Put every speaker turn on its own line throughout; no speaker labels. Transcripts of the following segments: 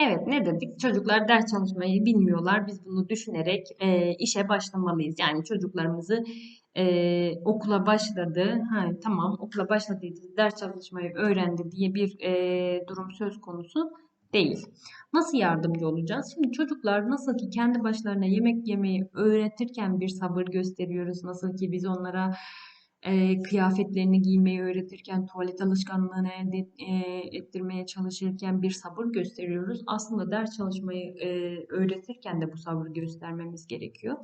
Evet, ne dedik? Çocuklar ders çalışmayı bilmiyorlar. Biz bunu düşünerek e, işe başlamalıyız. Yani çocuklarımızı e, okula başladı, ha, tamam okula başladıydı, ders çalışmayı öğrendi diye bir e, durum söz konusu değil. Nasıl yardımcı olacağız? Şimdi çocuklar nasıl ki kendi başlarına yemek yemeyi öğretirken bir sabır gösteriyoruz, nasıl ki biz onlara e, kıyafetlerini giymeyi öğretirken, tuvalet alışkanlığını elde e, ettirmeye çalışırken bir sabır gösteriyoruz. Aslında ders çalışmayı e, öğretirken de bu sabrı göstermemiz gerekiyor.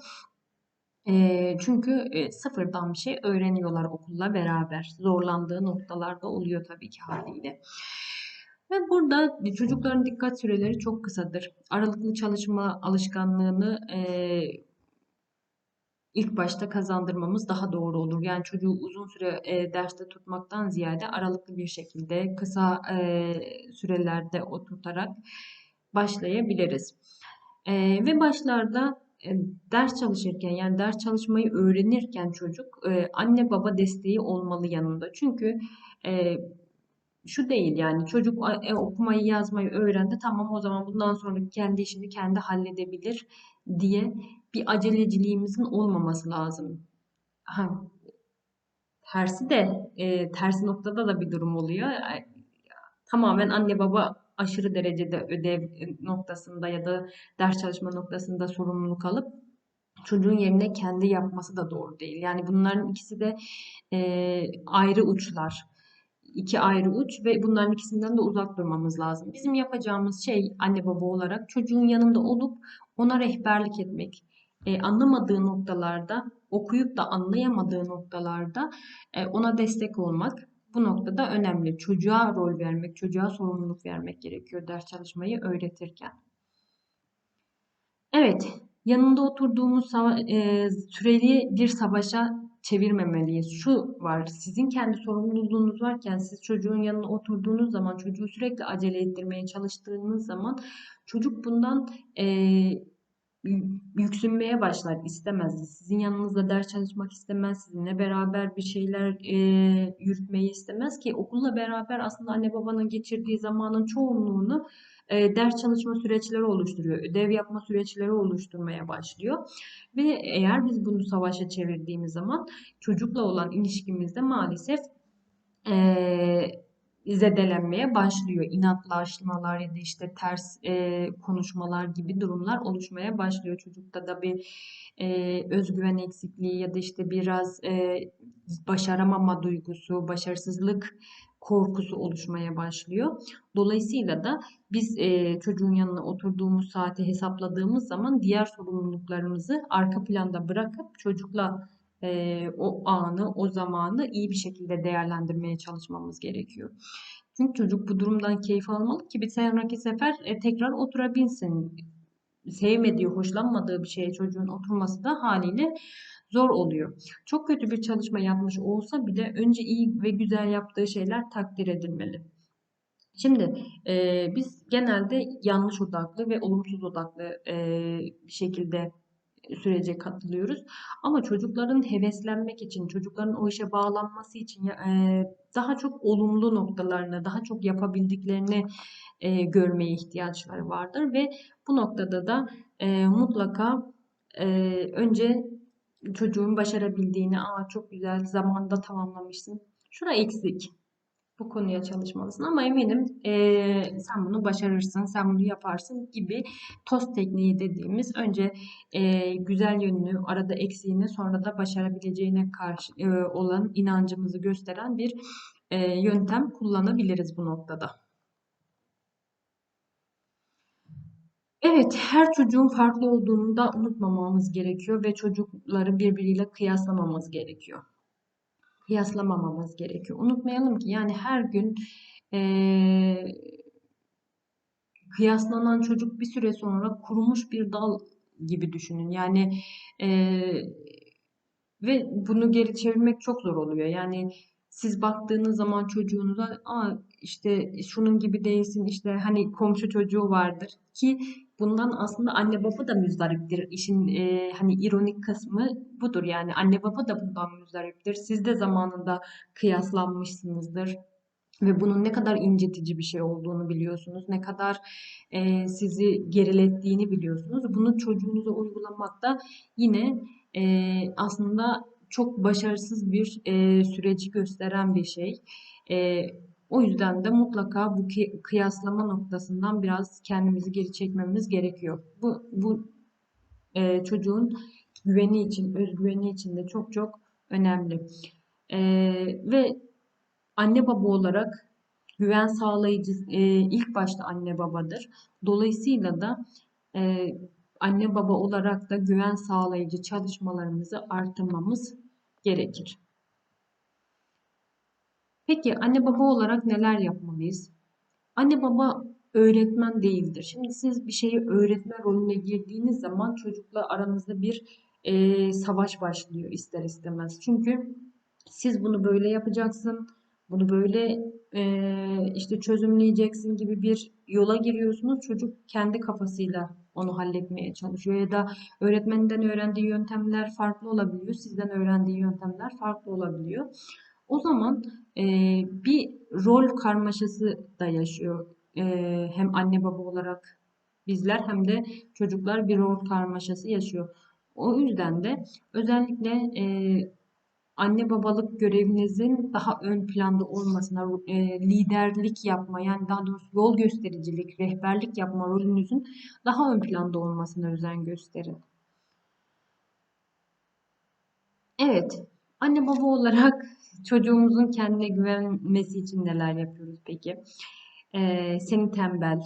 E, çünkü e, sıfırdan bir şey öğreniyorlar okulla beraber. Zorlandığı noktalarda oluyor tabii ki haliyle. Ve burada çocukların dikkat süreleri çok kısadır. Aralıklı çalışma alışkanlığını e, ilk başta kazandırmamız daha doğru olur. Yani çocuğu uzun süre e, derste tutmaktan ziyade aralıklı bir şekilde kısa e, sürelerde oturtarak başlayabiliriz. E, ve başlarda e, ders çalışırken yani ders çalışmayı öğrenirken çocuk e, anne baba desteği olmalı yanında. Çünkü e, şu değil yani çocuk okumayı yazmayı öğrendi tamam o zaman bundan sonra kendi işini kendi halledebilir diye bir aceleciliğimizin olmaması lazım. Ha, tersi de e, tersi noktada da bir durum oluyor. E, tamamen anne baba aşırı derecede ödev noktasında ya da ders çalışma noktasında sorumluluk alıp çocuğun yerine kendi yapması da doğru değil. Yani bunların ikisi de e, ayrı uçlar iki ayrı uç ve bunların ikisinden de uzak durmamız lazım. Bizim yapacağımız şey anne baba olarak çocuğun yanında olup ona rehberlik etmek. E, anlamadığı noktalarda, okuyup da anlayamadığı noktalarda e, ona destek olmak bu noktada önemli. Çocuğa rol vermek, çocuğa sorumluluk vermek gerekiyor ders çalışmayı öğretirken. Evet, yanında oturduğumuz e, süreli bir savaşa çevirmemeliyiz. Şu var, sizin kendi sorumluluğunuz varken siz çocuğun yanına oturduğunuz zaman, çocuğu sürekli acele ettirmeye çalıştığınız zaman çocuk bundan e, yüksünmeye başlar, istemez. Sizin yanınızda ders çalışmak istemez, sizinle beraber bir şeyler e, yürütmeyi istemez ki okulla beraber aslında anne babanın geçirdiği zamanın çoğunluğunu e, ders çalışma süreçleri oluşturuyor. Ödev yapma süreçleri oluşturmaya başlıyor. Ve eğer biz bunu savaşa çevirdiğimiz zaman çocukla olan ilişkimizde maalesef e, zedelenmeye başlıyor. İnatlaşmalar ya da işte ters e, konuşmalar gibi durumlar oluşmaya başlıyor. Çocukta da bir e, özgüven eksikliği ya da işte biraz e, başaramama duygusu, başarısızlık korkusu oluşmaya başlıyor. Dolayısıyla da biz e, çocuğun yanına oturduğumuz saati hesapladığımız zaman diğer sorumluluklarımızı arka planda bırakıp çocukla e, o anı, o zamanı iyi bir şekilde değerlendirmeye çalışmamız gerekiyor. Çünkü çocuk bu durumdan keyif almalı ki bir sonraki sefer e, tekrar oturabilsin. Sevmediği, hoşlanmadığı bir şeye çocuğun oturması da haliyle zor oluyor. Çok kötü bir çalışma yapmış olsa bile önce iyi ve güzel yaptığı şeyler takdir edilmeli. Şimdi e, biz genelde yanlış odaklı ve olumsuz odaklı e, şekilde sürece katılıyoruz. Ama çocukların heveslenmek için, çocukların o işe bağlanması için e, daha çok olumlu noktalarını, daha çok yapabildiklerini e, görmeye ihtiyaçları vardır ve bu noktada da e, mutlaka önce çocuğun başarabildiğini, aa çok güzel zamanda tamamlamışsın. Şura eksik. Bu konuya çalışmalısın ama eminim e, sen bunu başarırsın, sen bunu yaparsın gibi tost tekniği dediğimiz önce e, güzel yönünü, arada eksiğini sonra da başarabileceğine karşı e, olan inancımızı gösteren bir e, yöntem kullanabiliriz bu noktada. Evet, her çocuğun farklı olduğunu da unutmamamız gerekiyor ve çocukları birbiriyle kıyaslamamamız gerekiyor. Kıyaslamamamız gerekiyor. Unutmayalım ki yani her gün ee, kıyaslanan çocuk bir süre sonra kurumuş bir dal gibi düşünün. Yani ee, ve bunu geri çevirmek çok zor oluyor. Yani siz baktığınız zaman çocuğunuza Aa, işte şunun gibi değilsin işte hani komşu çocuğu vardır ki bundan aslında anne baba da müzdariptir. İşin e, hani ironik kısmı budur yani anne baba da bundan müzdariptir. Siz de zamanında kıyaslanmışsınızdır. ve bunun ne kadar incitici bir şey olduğunu biliyorsunuz. Ne kadar e, sizi gerilettiğini biliyorsunuz. Bunu çocuğunuza uygulamakta yine e, aslında çok başarısız bir e, süreci gösteren bir şey. E, o yüzden de mutlaka bu kıyaslama noktasından biraz kendimizi geri çekmemiz gerekiyor. Bu, bu e, çocuğun güveni için, özgüveni için de çok çok önemli. E, ve anne baba olarak güven sağlayıcı e, ilk başta anne babadır. Dolayısıyla da e, anne baba olarak da güven sağlayıcı çalışmalarımızı artırmamız gerekir. Peki anne baba olarak neler yapmalıyız? Anne baba öğretmen değildir. Şimdi siz bir şeyi öğretme rolüne girdiğiniz zaman çocukla aranızda bir e, savaş başlıyor ister istemez. Çünkü siz bunu böyle yapacaksın, bunu böyle e, işte çözümleyeceksin gibi bir yola giriyorsunuz. Çocuk kendi kafasıyla onu halletmeye çalışıyor ya da öğretmeninden öğrendiği yöntemler farklı olabiliyor, sizden öğrendiği yöntemler farklı olabiliyor. O zaman e, bir rol karmaşası da yaşıyor. E, hem anne baba olarak bizler hem de çocuklar bir rol karmaşası yaşıyor. O yüzden de özellikle e, anne babalık görevinizin daha ön planda olmasına, e, liderlik yapma yani daha doğrusu yol göstericilik, rehberlik yapma rolünüzün daha ön planda olmasına özen gösterin. Evet, anne baba olarak çocuğumuzun kendine güvenmesi için neler yapıyoruz peki? Ee, seni tembel,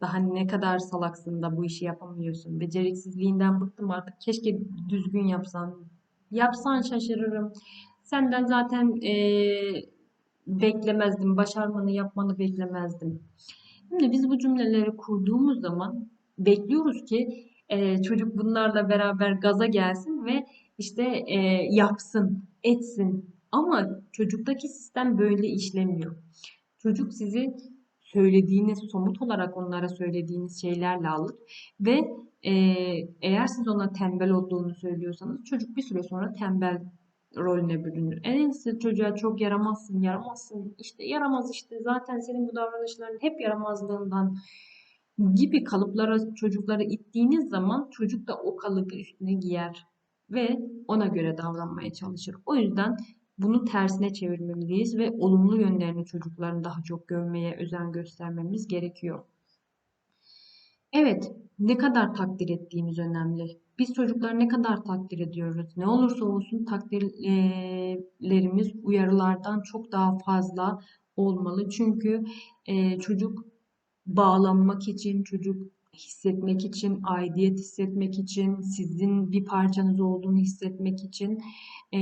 daha ne kadar salaksın da bu işi yapamıyorsun. Beceriksizliğinden bıktım artık. Keşke düzgün yapsan. Yapsan şaşırırım. Senden zaten eee, beklemezdim. Başarmanı, yapmanı beklemezdim. Şimdi biz bu cümleleri kurduğumuz zaman bekliyoruz ki eee, çocuk bunlarla beraber gaza gelsin ve işte eee, yapsın, etsin. Ama çocuktaki sistem böyle işlemiyor. Çocuk sizi söylediğiniz, somut olarak onlara söylediğiniz şeylerle alır ve e, eğer siz ona tembel olduğunu söylüyorsanız çocuk bir süre sonra tembel rolüne bürünür. En siz çocuğa çok yaramazsın, yaramazsın, işte yaramaz işte zaten senin bu davranışların hep yaramazlığından gibi kalıplara çocukları ittiğiniz zaman çocuk da o kalıbı üstüne giyer ve ona göre davranmaya çalışır. O yüzden bunu tersine çevirmeliyiz ve olumlu yönlerini çocukların daha çok görmeye özen göstermemiz gerekiyor. Evet, ne kadar takdir ettiğimiz önemli. Biz çocukları ne kadar takdir ediyoruz? Ne olursa olsun takdirlerimiz uyarılardan çok daha fazla olmalı. Çünkü e, çocuk bağlanmak için, çocuk hissetmek için, aidiyet hissetmek için, sizin bir parçanız olduğunu hissetmek için, e,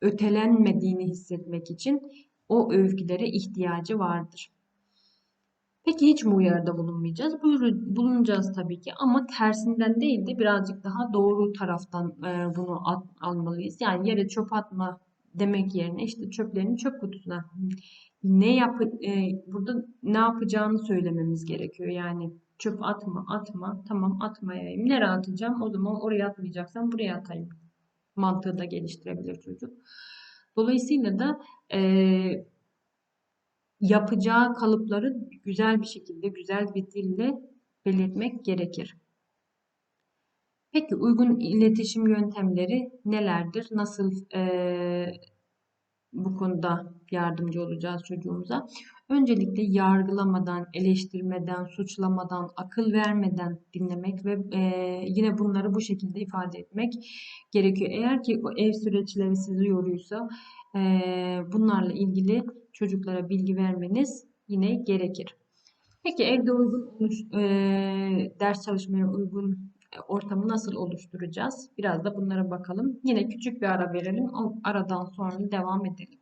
ötelenmediğini hissetmek için o övgülere ihtiyacı vardır. Peki hiç mi uyarıda bulunmayacağız? Bulunacağız tabii ki ama tersinden değil de birazcık daha doğru taraftan e, bunu at, almalıyız. Yani yere çöp atma demek yerine işte çöplerini çöp kutusuna ne yap e, burada ne yapacağını söylememiz gerekiyor. Yani çöp atma atma tamam atmayayım. Nereye atacağım? O zaman oraya atmayacaksam buraya atayım. Mantığı da geliştirebilir çocuk. Dolayısıyla da e, yapacağı kalıpları güzel bir şekilde, güzel bir dille belirtmek gerekir. Peki uygun iletişim yöntemleri nelerdir? Nasıl e, bu konuda yardımcı olacağız çocuğumuza? Öncelikle yargılamadan, eleştirmeden, suçlamadan, akıl vermeden dinlemek ve e, yine bunları bu şekilde ifade etmek gerekiyor. Eğer ki o ev süreçleri sizi yoruyorsa e, bunlarla ilgili çocuklara bilgi vermeniz yine gerekir. Peki evde uygun e, ders çalışmaya uygun ortamı nasıl oluşturacağız? Biraz da bunlara bakalım. Yine küçük bir ara verelim. O aradan sonra devam edelim.